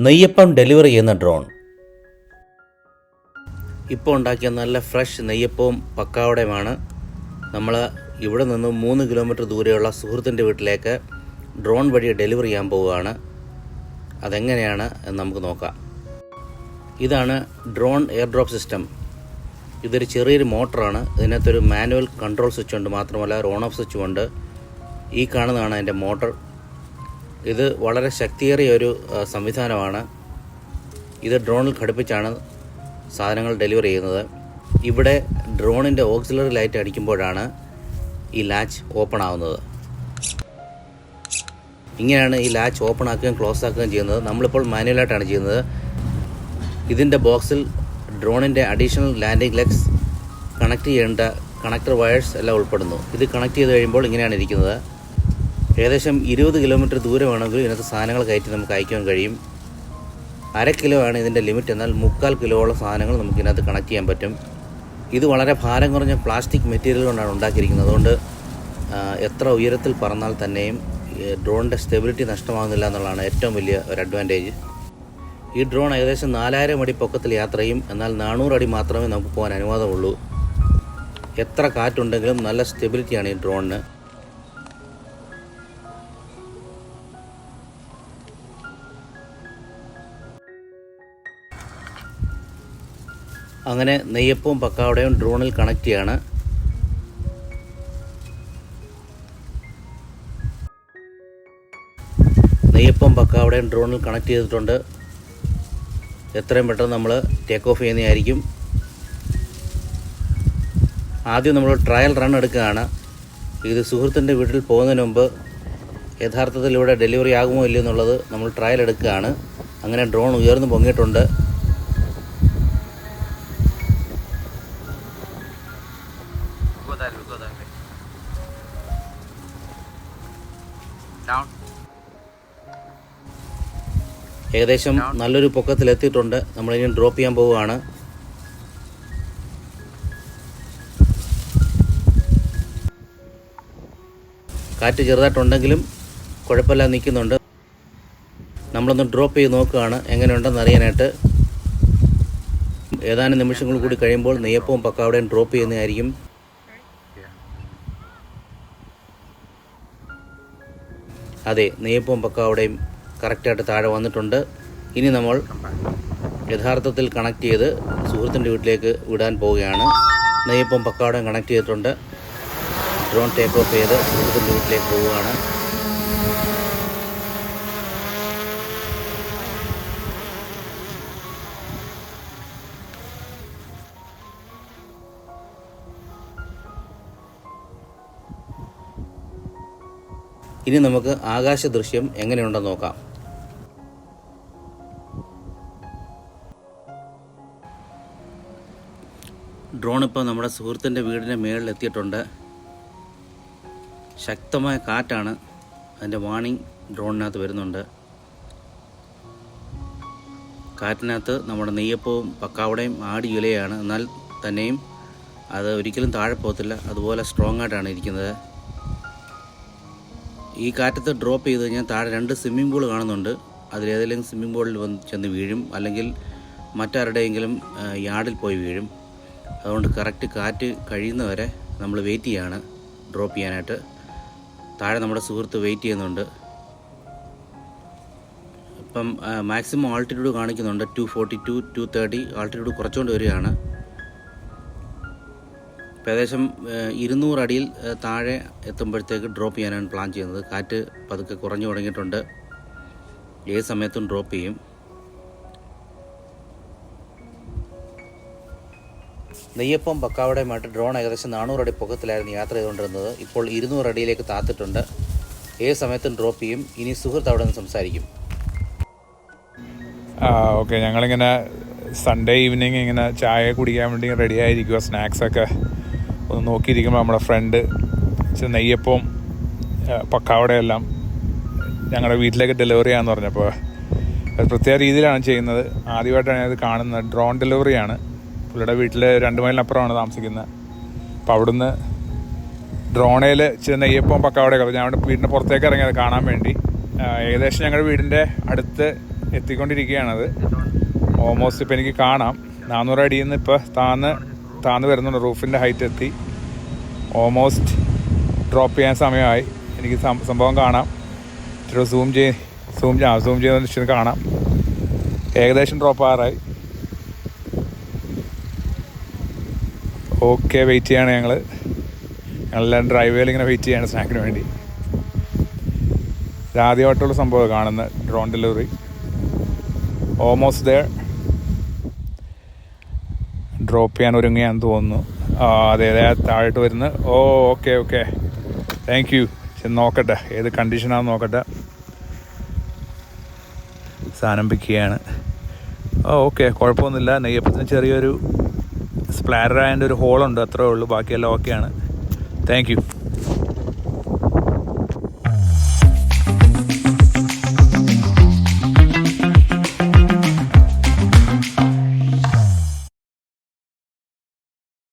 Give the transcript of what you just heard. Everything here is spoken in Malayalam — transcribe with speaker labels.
Speaker 1: നെയ്യപ്പം ഡെലിവറി ചെയ്യുന്ന ഡ്രോൺ. ഇപ്പോൾ ഉണ്ടാക്കിയ നല്ല ഫ്രഷ് നെയ്യപ്പവും പക്കാവടയുമാണ്. നമ്മൾ ഇവിടെ നിന്ന് മൂന്ന് കിലോമീറ്റർ ദൂരെയുള്ള സുഹൃത്തിന്റെ വീട്ടിലേക്ക് ഡ്രോൺ വഴി ഡെലിവറി ചെയ്യാൻ പോവുകയാണ്. അതെങ്ങനെയാണ് എന്ന് നമുക്ക് നോക്കാം. ഇതാണ് ഡ്രോൺ എയർ ഡ്രോപ്പ് സിസ്റ്റം ഇതൊരു ചെറിയൊരു മോട്ടറാണ്. ഇതിനകത്തൊരു മാനുവൽ കൺട്രോൾ സ്വിച്ച് ഉണ്ട്. മാത്രമല്ല ഒരു ഓൺ ഓഫ് സ്വിച്ചും ഉണ്ട്. ഈ കാണുന്നതാണ് അതിന്റെ മോട്ടർ. ഇത് വളരെ ശക്തിയേറിയ ഒരു സംവിധാനമാണ്. ഇത് ഡ്രോണിൽ ഘടിപ്പിച്ചാണ് സാധനങ്ങൾ ഡെലിവറി ചെയ്യുന്നത്. ഇവിടെ ഡ്രോണിന്റെ ഓക്സിലറി ലൈറ്റ് അടിക്കുമ്പോഴാണ് ഈ ലാച്ച് ഓപ്പൺ ആവുന്നത് ഇങ്ങനെയാണ് ഈ ലാച്ച് ഓപ്പൺ ആക്കുകയും ക്ലോസ് ആക്കുകയും ചെയ്യുന്നത്. നമ്മളിപ്പോൾ മാനുവലായിട്ടാണ് ചെയ്യുന്നത്. ഇതിന്റെ ബോക്സിൽ ഡ്രോണിന്റെ അഡീഷണൽ ലാൻഡിംഗ് ലെഗ്സ് കണക്ട് ചെയ്യേണ്ട കണക്ടർ വയേഴ്സ് എല്ലാം ഉൾപ്പെടുന്നു. ഇത് കണക്ട് ചെയ്ത് കഴിയുമ്പോൾ ഇങ്ങനെയാണ് ഇരിക്കുന്നത്. ഏകദേശം ഇരുപത് കിലോമീറ്റർ ദൂരമാണെങ്കിൽ ഇതിനകത്ത് സാധനങ്ങൾ കയറ്റി നമുക്ക് അയക്കാൻ കഴിയും. അര കിലോ ആണ് ഇതിന്റെ ലിമിറ്റ്. എന്നാൽ മുക്കാൽ കിലോയോളം സാധനങ്ങൾ നമുക്ക് ഇതിനകത്ത് കണക്ട് ചെയ്യാൻ പറ്റും. ഇത് വളരെ ഭാരം കുറഞ്ഞ പ്ലാസ്റ്റിക് മെറ്റീരിയൽ കൊണ്ടാണ് ഉണ്ടാക്കിയിരിക്കുന്നത്. അതുകൊണ്ട് എത്ര ഉയരത്തിൽ പറന്നാൽ തന്നെയും ഡ്രോണിന്റെ സ്റ്റെബിലിറ്റി നഷ്ടമാകുന്നില്ല എന്നുള്ളതാണ് ഏറ്റവും വലിയ ഒരു അഡ്വാന്റേജ് ഈ ഡ്രോൺ ഏകദേശം നാലായിരം അടി പൊക്കത്തിൽ യാത്ര ചെയ്യും എന്നാൽ നാനൂറ് അടി മാത്രമേ നമുക്ക് പോകാൻ അനുവാദമുള്ളൂ. എത്ര കാറ്റുണ്ടെങ്കിലും നല്ല സ്റ്റെബിലിറ്റിയാണ് ഈ ഡ്രോണിന് അങ്ങനെ നെയ്യപ്പവും പക്കാവടയും ഡ്രോണിൽ കണക്ട് ചെയ്യാണ്. നെയ്യപ്പം പക്കാവടയും ഡ്രോണിൽ കണക്ട് ചെയ്തിട്ടുണ്ട്. എത്രയും പെട്ടെന്ന് നമ്മൾ ടേക്ക് ഓഫ് ചെയ്യുന്നതായിരിക്കും. ആദ്യം നമ്മൾ ട്രയൽ റൺ എടുക്കുകയാണ്. ഇത് സുഹൃത്തിന്റെ വീട്ടിൽ പോകുന്നതിന് മുമ്പ് യഥാർത്ഥത്തിൽ ഇവിടെ ഡെലിവറി ആകുമോ ഇല്ലയോ എന്നുള്ളത് നമ്മൾ ട്രയൽ എടുക്കുകയാണ്. അങ്ങനെ ഡ്രോൺ ഉയർന്നു പൊങ്ങിയിട്ടുണ്ട്.
Speaker 2: That way, go that way. Down.
Speaker 1: ഏകദേശം നല്ലൊരു പൊക്കത്തിൽ എത്തിയിട്ടുണ്ട് നമ്മളിനി ഡ്രോപ്പ് ചെയ്യാൻ പോവുകയാണ്. കാറ്റ് ചെറുതായിട്ടുണ്ടെങ്കിലും കുഴപ്പമില്ല നിൽക്കുന്നുണ്ട്. നമ്മളൊന്ന് ഡ്രോപ്പ് ചെയ്ത് നോക്കുകയാണ്. എങ്ങനെയുണ്ടെന്ന് അറിയാനായിട്ട്. ഏതാനും നിമിഷങ്ങൾ കൂടി കഴിയുമ്പോൾ നെയ്യപ്പവും പക്കാവടയും ഡ്രോപ്പ് ചെയ്യുന്നതായിരിക്കും. അതെ നെയ്യപ്പവും പക്കാവടയും കറക്റ്റായിട്ട് താഴെ വന്നിട്ടുണ്ട്. ഇനി നമ്മൾ യഥാർത്ഥത്തിൽ കണക്ട് ചെയ്ത് സുഹൃത്തിന്റെ വീട്ടിലേക്ക് വിടാൻ പോവുകയാണ്. നെയ്യപ്പം പക്കാവടയും കണക്ട് ചെയ്തിട്ടുണ്ട്. ഡ്രോൺ ടേക്ക് ഓഫ് ചെയ്ത് സുഹൃത്തിന്റെ വീട്ടിലേക്ക് പോവുകയാണ്. ഇനി നമുക്ക് ആകാശ ദൃശ്യം എങ്ങനെയുണ്ടെന്ന് നോക്കാം. ഡ്രോൺ ഇപ്പോൾ നമ്മുടെ സുഹൃത്തിന്റെ വീടിന്റെ മേളിൽ എത്തിയിട്ടുണ്ട്. ശക്തമായ കാറ്റാണ് അതിന്റെ വാണിംഗ് ഡ്രോണിനകത്ത് വരുന്നുണ്ട്. കാറ്റിനകത്ത് നമ്മുടെ നെയ്യപ്പവും പക്കാവടയും ആടി ഇലയാണ്. എന്നാൽ തന്നെയും അത് ഒരിക്കലും താഴെ പോകത്തില്ല. അതുപോലെ സ്ട്രോങ് ആയിട്ടാണ് ഇരിക്കുന്നത്. ഈ കാറ്റത്ത് ഡ്രോപ്പ് ചെയ്ത് കഴിഞ്ഞാൽ താഴെ രണ്ട് സ്വിമ്മിംഗ് പൂൾ കാണുന്നുണ്ട്. അതിലേതെങ്കിലും സ്വിമ്മിംഗ് പൂളിൽ വന്ന് ചെന്ന് വീഴും. അല്ലെങ്കിൽ മറ്റാരുടെയെങ്കിലും യാർഡിൽ പോയി വീഴും. അതുകൊണ്ട് കറക്റ്റ് കാറ്റ് കഴിയുന്നവരെ നമ്മൾ വെയിറ്റ് ചെയ്യാണ് ഡ്രോപ്പ് ചെയ്യാനായിട്ട്. താഴെ നമ്മുടെ സുഹൃത്ത് വെയിറ്റ് ചെയ്യുന്നുണ്ട്. ഇപ്പം മാക്സിമം ആൾട്ടിറ്റ്യൂഡ് കാണിക്കുന്നുണ്ട്. Two forty to two thirty altitude കുറച്ചുകൊണ്ട് വരികയാണ്. ഇപ്പം ഏകദേശം ഇരുന്നൂറടിയിൽ താഴെ എത്തുമ്പോഴത്തേക്ക് ഡ്രോപ്പ് ചെയ്യാനാണ് പ്ലാൻ ചെയ്യുന്നത്. കാറ്റ് പതുക്കെ കുറഞ്ഞു തുടങ്ങിയിട്ടുണ്ട്. ഏത് സമയത്തും ഡ്രോപ്പ് ചെയ്യും. നെയ്യപ്പം പക്കാവടയുമായിട്ട് ഡ്രോൺ ഏകദേശം നാനൂറ് അടി പൊക്കത്തിലായിരുന്നു യാത്ര ചെയ്തുകൊണ്ടിരുന്നത്. ഇപ്പോൾ ഇരുന്നൂറ് അടിയിലേക്ക് താത്തിട്ടുണ്ട്. ഏത് സമയത്തും ഡ്രോപ്പ് ചെയ്യും. ഇനി സുഹൃത്ത് അവിടെ നിന്ന് സംസാരിക്കും.
Speaker 3: ഓക്കെ ഞങ്ങളിങ്ങനെ സൺഡേ ഈവനിങ് ഇങ്ങനെ ചായ കുടിക്കാൻ വേണ്ടി റെഡി ആയിരിക്കുക സ്നാക്സൊക്കെ ഒന്ന് നോക്കിയിരിക്കുമ്പോൾ നമ്മുടെ ഫ്രണ്ട് നെയ്യപ്പവും പക്കാവടയെല്ലാം ഞങ്ങളുടെ വീട്ടിലേക്ക് ഡെലിവറി ചെയ്യാന്ന് പറഞ്ഞപ്പോൾ അത് പ്രത്യേക രീതിയിലാണ് ചെയ്യുന്നത്. ആദ്യമായിട്ടാണ് ഞാനത് കാണുന്നത്. ഡ്രോൺ ഡെലിവറിയാണ് പുള്ളിയുടെ വീട്ടിൽ രണ്ട് മൈലിനപ്പുറമാണ് താമസിക്കുന്നത്. അപ്പോൾ അവിടുന്ന് ഡ്രോണയിൽ ചില നെയ്യപ്പം പക്കാവടയൊക്കെ ഞാൻ അവിടെ വീടിന്റെ പുറത്തേക്ക് ഇറങ്ങിയത് കാണാൻ വേണ്ടി ഏകദേശം ഞങ്ങളുടെ വീടിന്റെ അടുത്ത് എത്തിക്കൊണ്ടിരിക്കുകയാണത്. ഓൾമോസ്റ്റ് ഇപ്പോൾ എനിക്ക് കാണാം. നാനൂറ് അടിയിൽ നിന്ന് ഇപ്പോൾ താന്ന് താന്ന് വരുന്നുണ്ട്. റൂഫിന്റെ ഹൈറ്റ് എത്തി. ഓൾമോസ്റ്റ് ഡ്രോപ്പ് ചെയ്യാൻ സമയമായി. എനിക്ക് സംഭവം കാണാം. ഇച്ചിരി സൂം ചെയ്ത് സൂം ആ സൂം ചെയ്യുന്ന ഇച്ചിരി കാണാം. ഏകദേശം ഡ്രോപ്പ് ആറായി ഓക്കെ വെയിറ്റ് ചെയ്യാണ് ഞങ്ങൾ ഞങ്ങളെല്ലാം ഡ്രൈവേയിൽ ഇങ്ങനെ വെയിറ്റ് ചെയ്യാണ് സ്നാക്കിന് വേണ്ടി. ആദ്യമായിട്ടുള്ള സംഭവം കാണുന്ന drone delivery almost there drop ചെയ്യാൻ ഒരുങ്ങിയാന്ന് തോന്നുന്നു. അതെ അതെ താഴോട്ട് വരുന്നു oh okay okay thank you നോക്കട്ടെ ഏത് കണ്ടീഷനാണെന്ന് നോക്കട്ടെ. സാധനം പിക്ക് ചെയ്യാണ്. ഓ ഓക്കെ കുഴപ്പമൊന്നുമില്ല. നെയ്യപ്പത്തിന് ചെറിയൊരു സ്പ്ലാറ്റർ ആയതിന്റെ ഒരു ഹോളുണ്ട് അത്രേ ഉള്ളൂ. ബാക്കിയെല്ലാം ഓക്കെയാണ് താങ്ക് യു